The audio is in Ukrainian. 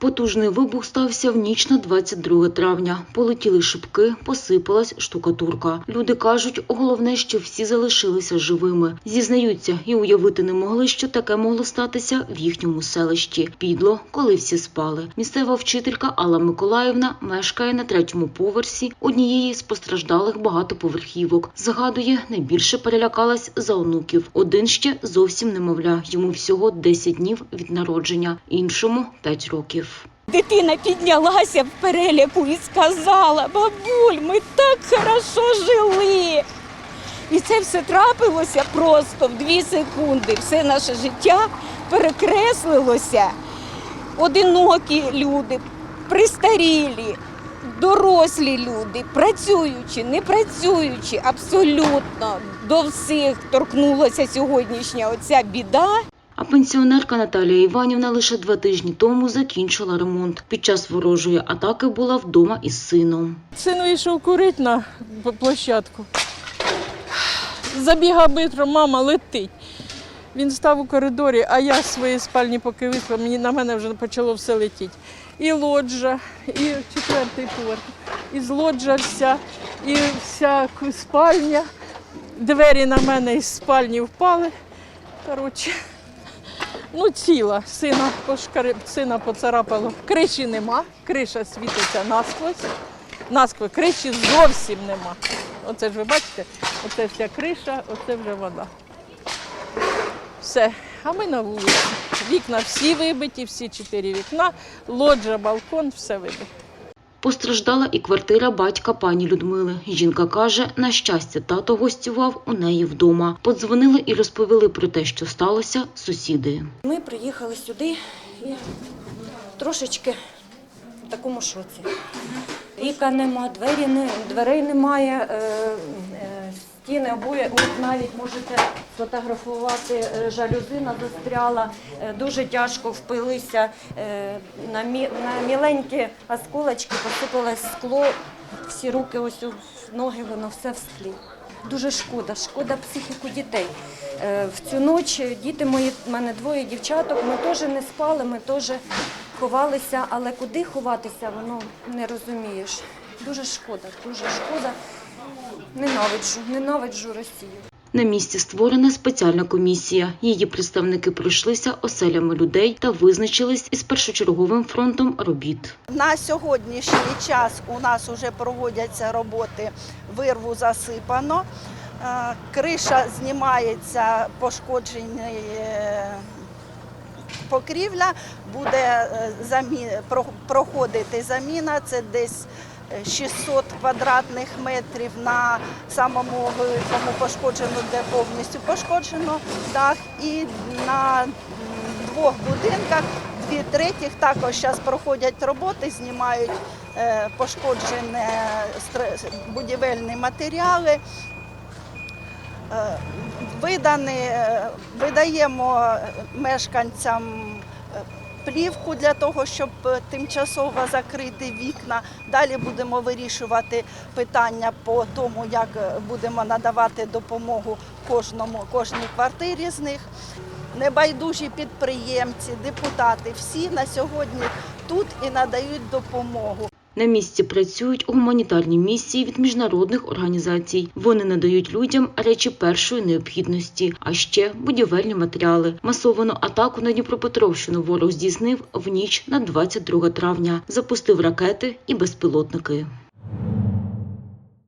Потужний вибух стався в ніч на 22 травня. Полетіли шибки, посипалась штукатурка. Люди кажуть, головне, що всі залишилися живими. Зізнаються і уявити не могли, що таке могло статися в їхньому селищі. Підло, коли всі спали. Місцева вчителька Алла Миколаївна мешкає на третьому поверсі однієї з постраждалих багатоповерхівок. Згадує, найбільше перелякалась за онуків. Один ще зовсім немовля. Йому всього 10 днів від народження, іншому 5 років. Дитина піднялася в переляку і сказала: бабуль, ми так хорошо жили. І це все трапилося просто в дві секунди. Все наше життя перекреслилося. Одинокі люди, пристарілі, дорослі люди, працюючі, не працюючі, абсолютно до всіх торкнулася сьогоднішня оця біда. А пенсіонерка Наталія Іванівна лише два тижні тому закінчила ремонт. Під час ворожої атаки була вдома із сином. Син вийшов курити на площадку. Забігав битро, мама летить. Він став у коридорі, а я з своєї спальні поки вийшла, мені на мене вже почало все летіти. І лоджа, і четвертий поверх, і злоджа вся, і вся спальня. Двері на мене із спальні впали. Коротше, ну ціла. Сина, пошкари... Сина поцарапало. Криші нема, криша світиться насквозь. Насквозь криші зовсім нема. Оце ж ви бачите, оце вся криша, оце вже вода. Все. А ми на вулиці. Вікна всі вибиті, всі чотири вікна, лоджа, балкон, все вибито. Постраждала і квартира батька пані Людмили. Жінка каже, на щастя, тато гостював у неї вдома. Подзвонили і розповіли про те, що сталося сусіди. Ми приїхали сюди і трошечки в такому шоці. Віка нема, двері не, дверей немає, е, стіни обоє, от навіть можете фотографувати, е, жалюзина застряла, е, дуже тяжко впилися е, на, мі, на міленькі осколочки, посипалось скло, всі руки, ось ноги, воно все в склі. Дуже шкода, шкода психіку дітей. В цю ніч діти мої, в мене двоє дівчаток, ми теж не спали, ми теж ховалися, але куди ховатися, воно не розумієш. Дуже шкода, дуже шкода. Ненавиджу, ненавиджу Росію. На місці створена спеціальна комісія. Її представники пройшлися оселями людей та визначились із першочерговим фронтом робіт. На сьогоднішній час у нас вже проводяться роботи, вирву засипано, е, криша знімається, пошкоджений е, покрівля, буде е, проходити заміна, це десь 600 квадратних метрів на самому великому пошкодженому, де повністю пошкоджено дах, і на двох будинках дві третіх також зараз проходять роботи, знімають е, пошкоджені будівельні матеріали. Е, Видані, е, видаємо мешканцям плівку для того, щоб е, тимчасово закрити вікна. Далі будемо вирішувати питання по тому, як е, будемо надавати допомогу кожному, кожній квартирі з них. Небайдужі підприємці, депутати, всі на сьогодні тут і надають допомогу. На місці працюють гуманітарні місії від міжнародних організацій. Вони надають людям речі першої необхідності, а ще будівельні матеріали. Масовану атаку на Дніпропетровщину ворог здійснив в ніч на 22 травня. Запустив ракети і безпілотники.